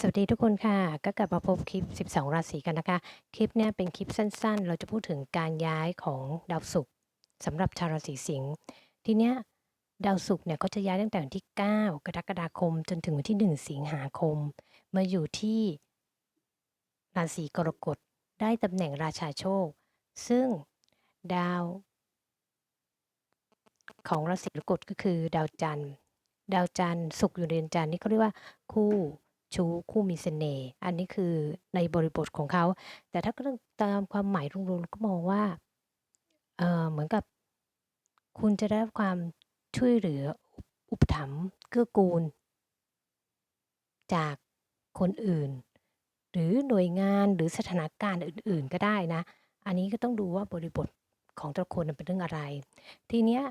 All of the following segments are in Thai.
สวัสดีทุกคนค่ะ ก็กลับมาพบคลิป 12 ราศีกันนะคะ คลิปเนี้ยเป็นคลิปสั้น ๆ เราจะพูดถึงการย้ายของดาวศุกร์สำหรับชาวราศีสิงห์ทีเนี้ยดาวศุกร์เนี่ยก็จะย้ายตั้งแต่วันที่ 9 กรกฎาคม จนถึงวันที่ 1 สิงหาคม มาอยู่ที่ราศีกรกฎได้ตำแหน่งราชาโชค ซึ่งดาว ของราศีกรกฎก็คือดาวจันทร์ ดาวจันทร์ศุกร์อยู่เรือนจันทร์นี่เขาเรียกว่าคู่ ชู้คู่มีเสน่ห์อันนี้คือในบริบทของเขา แต่ถ้าก็ตามความหมายรวมๆก็มองว่าเเหมือนกับคุณจะได้รับความช่วยเหลืออุปถัมภ์เกื้อกูล จากคนอื่น หรือหน่วยงานหรือสถานการณ์อื่น ๆ ก็ได้นะ อันนี้ก็ต้องดูว่าบริบทของแต่ละคนเป็นเรื่องอะไร ทีเนี้ย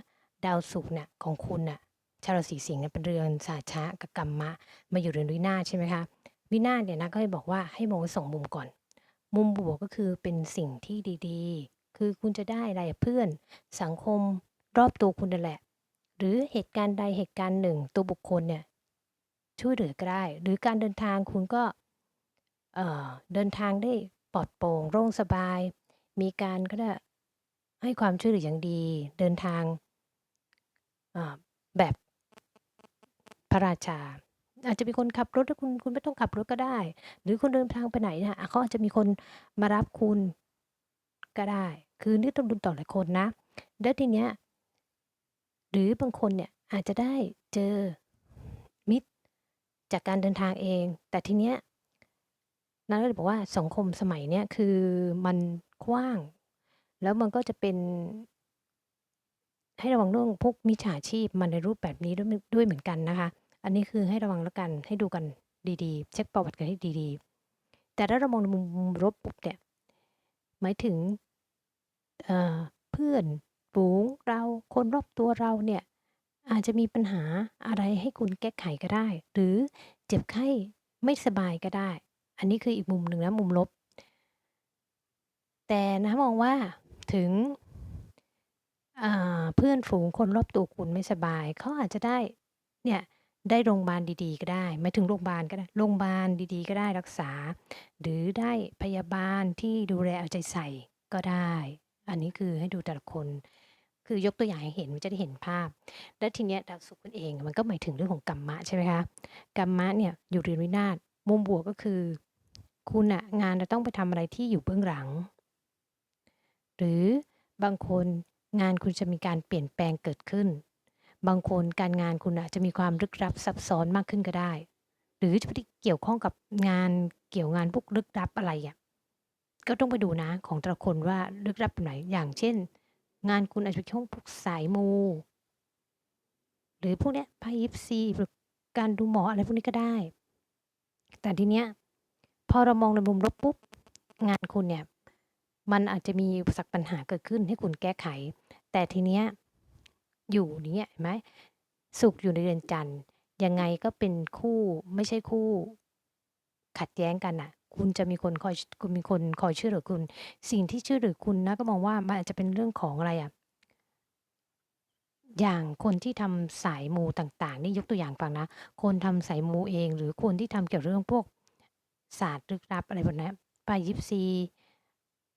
ดาวศุกร์เนี่ยของคุณน่ะ ชาวราศีสิงห์เป็นเรือนสาชะกับกัมมะ มาอยู่เรือนวินาศใช่ไหมคะวินาศเนี่ยนะก็เลยบอกว่าให้มองสองมุมก่อน มุมบวกก็คือเป็นสิ่งที่ดีๆ คือคุณจะได้อะไรเพื่อนสังคมรอบตัวคุณนั่นแหละ หรือเหตุการณ์ใดเหตุการณ์หนึ่งตัวบุคคลเนี่ยช่วยเหลือก็ได้ หรือการเดินทางคุณก็เเดินทางได้ปลอดโปร่งโล่งสบาย มีการเขาเรียกให้ความช่วยเหลืออย่างดี เดินทางแบบ พระราชา อาจจะมีคนขับรถแล้วคุณคุณไม่ต้องขับรถก็ได้ หรือคุณเดินทางไปไหนเนี่ยเขาอาจจะมีคนมารับคุณก็ได้ คือนี่ต้องดูต่อหลายคนนะแล้วทีเนี้ยหรือบางคนเนี่ยอาจจะได้เจอมิตรจากการเดินทางเอง แต่ทีเนี้ยเราก็เลยบอกว่าสังคมสมัยเนี้ยคือมันกว้าง แล้วมันก็จะเป็น ให้ระวังเรื่องพวกมิจฉาชีพมาในรูปแบบนี้ด้วยด้วยเหมือนกันนะคะ อันนี้คือให้ระวังแล้วกันให้ดูกันดีๆ เช็คประวัติกันให้ดีๆ แต่ถ้าเรามองในมุมลบปุ๊บเนี่ยหมายถึงเเพื่อนฝูงเราคนรอบตัวเราเนี่ยอาจจะมีปัญหาอะไรให้คุณแก้ไขก็ได้ หรือเจ็บไข้ไม่สบายก็ได้ อันนี้คืออีกมุมหนึ่งนะมุมลบ แต่นะมองว่าถึง อ่า เพื่อนฝูงคนรอบตัวคุณไม่สบาย เขาอาจจะได้ เนี่ย ได้โรงพยาบาลดี ๆ ก็ได้ หมายถึงโรงพยาบาลก็ได้ โรงพยาบาลดี ๆ ก็ได้รักษา หรือได้พยาบาลที่ดูแลเอาใจใส่ก็ได้ อันนี้คือให้ดูแต่ละคน คือยกตัวอย่างให้เห็น มันจะได้เห็นภาพ แล้วทีเนี้ยดาวศุกร์นั่นเอง มันก็หมายถึงเรื่องของกัมมะ ใช่ไหมคะ กัมมะเนี่ยอยู่เรือนวินาศ มุมบวกก็คือ คุณน่ะ งานจะต้องไปทำอะไรที่อยู่เบื้องหลัง หรือบางคน งานคุณจะมีการเปลี่ยนแปลงเกิดขึ้น บางคนการงานคุณอาจจะมีความลึกลับซับซ้อนมากขึ้นก็ได้ หรือจะไม่ได้เกี่ยวข้องกับงานเกี่ยวงานพวกลึกลับอะไรอะก็ต้องไปดูนะของแต่ละคนว่าลึกลับแบบไหนอย่างเช่น งานคุณอาจจะเกี่ยวข้องพวกสายมู หรือพวกเนี้ยไพ่ยิปซีหรือการดูหมออะไรพวกนี้ก็ได้ แต่ทีเนี้ยพอเรามองในมุมลบปุ๊บงานคุณเนี่ย มันอาจจะมีอุปสรรคปัญหาเกิดขึ้นให้คุณแก้ไข แต่ทีเนี้ยอยู่นี่ยเห็นไหมศุกอยู่ในเรือนจันทร์ยังไงก็เป็นคู่ไม่ใช่คู่ ขัดแย้งกันน่ะ คุณจะมีคนคอยคุณมีคนคอยช่วยเหลือคุณ สิ่งที่ช่วยเหลือคุณนะก็มองว่ามันอาจจะเป็นเรื่องของอะไรอะอย่างคนที่ทำสายมูต่าง ๆ นี่ยกตัวอย่างฟังนะ คนทำสายมูเอง หรือคนที่ทำเกี่ยวเรื่องพวกศาสตร์ลึกลับอะไรพวกนี้ยไพ่ยิปซี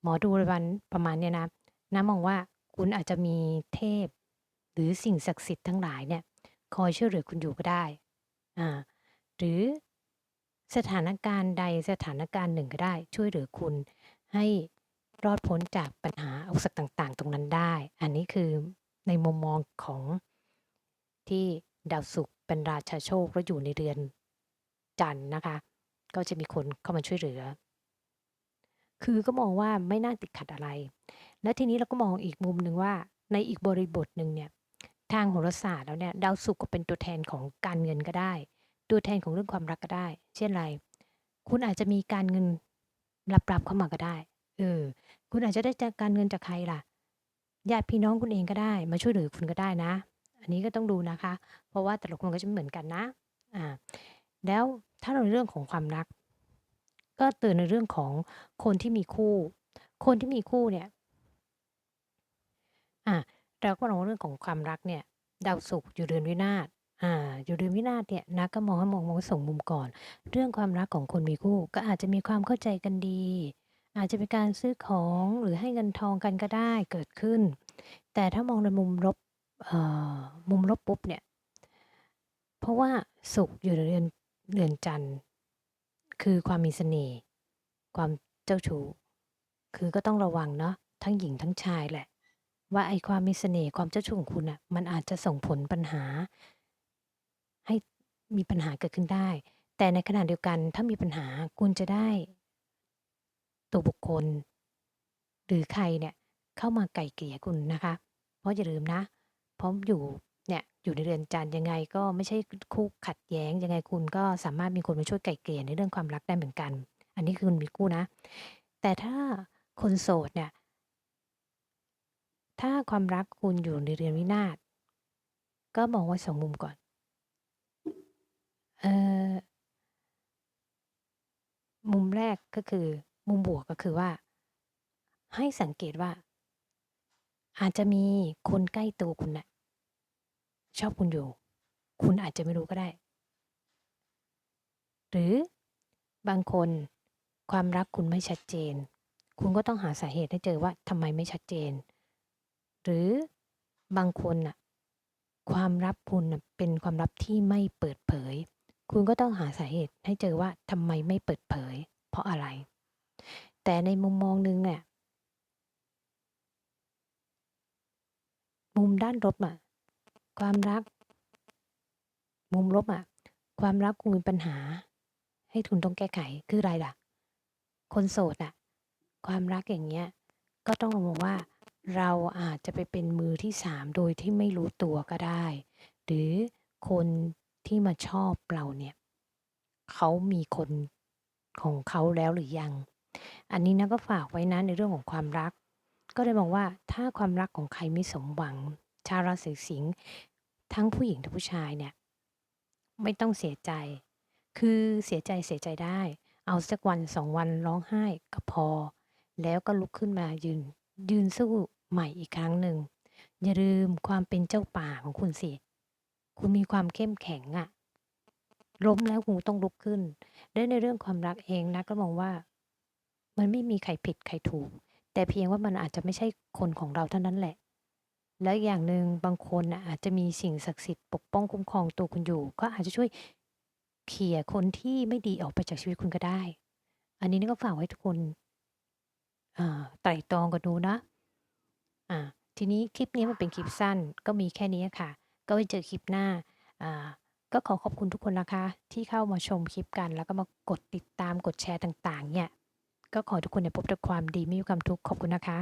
หมอดูวันประมาณเนี้ยนะน้ามองว่าคุณอาจจะมีเทพ หรือสิ่งศักดิ์สิทธิ์ทั้งหลายเนี่ยคอยช่วยเหลือคุณอยู่ก็ได้อ่าหรือสถานการณ์ใดสถานการณ์หนึ่งก็ได้ ช่วยเหลือคุณให้รอดพ้นจากปัญหาอุปสรรคต่าง ๆ ตรงนั้นได้ อันนี้คือในมุมมองของที่ดาวศุกร์เป็นราชาโชคแล้วอยู่ในเรือนจันทร์นะคะ ก็จะมีคนเข้ามาช่วยเหลือ คือก็มองว่าไม่น่าติดขัดอะไร แล้วทีนี้เราก็มองอีกมุมหนึ่งว่าในอีกบริบทหนึ่งเนี่ยทางโหราศาสตร์แล้วเนี่ยดาวศุกร์ก็เป็นตัวแทนของการเงินก็ได้ ตัวแทนของเรื่องความรักก็ได้ เช่นไร คุณอาจจะมีการเงินลับๆเข้ามาก็ได้เออคุณอาจจะได้จากการเงินจากใครล่ะญาติพี่น้องคุณเองก็ได้ มาช่วยเหลือคุณก็ได้นะ อันนี้ก็ต้องดูนะคะ เพราะว่าแต่ละคนก็จะไม่เหมือนกันนะอ่าแล้วถ้าเราในเรื่องของความรัก ก็เตือนในเรื่องของคนที่มีคู่ คนที่มีคู่เนี่ยอ่าเราก็มองเรื่องของความรักเนี่ยดาวศุกร์อยู่เรือนวินาศอ่าอยู่เดือนวินาศเนี่ยนะก็มองให้มองมองส่งมุมก่อน เรื่องความรักของคนมีคู่ ก็อาจจะมีความเข้าใจกันดี อาจจะเป็นการซื้อของหรือให้เงินทองกันก็ได้เกิดขึ้น แต่ถ้ามองในมุมลบเอ่อมุมลบปุ๊บเนี่ยเพราะว่าสุขอยู่ในเรือนเรือนจันทร์ คือความมีเสน่ห์ความเจ้าชู้คือก็ต้องระวังเนาะทั้งหญิงทั้งชายแหละ ว่าไอ้ความมีเสน่ห์ความเจ้าชู้ของคุณอะมันอาจจะส่งผลปัญหา ให้มีปัญหาเกิดขึ้นได้ แต่ในขณะเดียวกันถ้ามีปัญหาคุณจะได้ ตัวบุคคล หรือใครเนี่ยเข้ามาไก่เกลี่ยคุณนะคะ เพราะอย่าลืมนะพราะอยู่ เนี่ยอยู่ในเรือนจันยังไงก็ไม่ใช่คู่ขัดแย้ง ยังไงคุณก็สามารถมีคนมาช่วยไก่เกลี่ยในเรื่องความรักได้เหมือนกัน อันนี้คือคุณมีคู่นะ แต่ถ้าคนโสดเนี่ยถ้าความรักคุณอยู่ในเรือนวินาศก็มองไว้สองมุมก่อน เออมุมแรกก็คือ มุมบวกก็คือว่า ให้สังเกตว่า อาจจะมีคนใกล้ตัวคุณนะ่ะ ชอบคุณอยู่ คุณอาจจะไม่รู้ก็ได้ หรือบางคนความรักคุณไม่ชัดเจน คุณก็ต้องหาสาเหตุให้เจอว่าทำไมไม่ชัดเจน หรือบางคนน่ะความลับคุณเป็นความลับที่ไม่เปิดเผย คุณก็ต้องหาสาเหตุให้เจอว่าทำไมไม่เปิดเผย เพราะอะไร แต่ในมุมมองหนึงเนี่ยมุมด้านลบอะ ความรัก มุมลบอะความรักคุณมีปัญหา ให้ทุนต้องแก้ไขคืออะไรล่ะ คนโสดอะความรักอย่างเงี้ย ก็ต้องมองว่า เราอาจจะไปเป็นมือที่สามโดยที่ไม่รู้ตัวก็ได้ หรือคนที่มาชอบเราเนี่ยเขามีคนของเขาแล้วหรือยัง อันนี้นะก็ฝากไว้นะในเรื่องของความรัก ก็เลยมองว่าถ้าความรักของใครไม่สมหวัง ชาวราศีสิงห์ ทั้งผู้หญิงทั้งผู้ชายเนี่ยไม่ต้องเสียใจ คือเสียใจเสียใจได้ เอาสักวันสองวันร้องไห้ก็พอ แล้วก็ลุกขึ้นมายืน ยืนสู้ใหม่อีกครั้งหนึ่ง อย่าลืมความเป็นเจ้าป่าของคุณสิ คุณมีความเข้มแข็งอะล้มแล้วคุณต้องลุกขึ้นและในเรื่องความรักเองนะก็มองว่า มันไม่มีใครผิดใครถูก แต่เพียงว่ามันอาจจะไม่ใช่คนของเราเท่านั้นแหละ แล้วอย่างหนึ่งบางคนน่ะอาจจะมีสิ่งศักดิ์สิทธิ์ปกป้องคุ้มครองตัวคุณอยู่ ก็อาจจะช่วยเขี่ยคนที่ไม่ดีออกไปจากชีวิตคุณก็ได้ อันนี้นี่ก็ฝากไว้ทุกคน อ่าไตร่ตรองกันดูนะ อ่า ทีนี้คลิปนี้มันเป็นคลิปสั้น ก็มีแค่นี้ค่ะ ก็ไว้เจอคลิปหน้า อ่า ก็ขอขอบคุณทุกคนนะคะ ที่เข้ามาชมคลิปกัน แล้วก็มากดติดตามกดแชร์ต่าง ๆ เนี่ย ก็ขอให้ทุกคนเนี่ยพบแต่ความดีไม่มีความทุกข์ขอบคุณนะคะ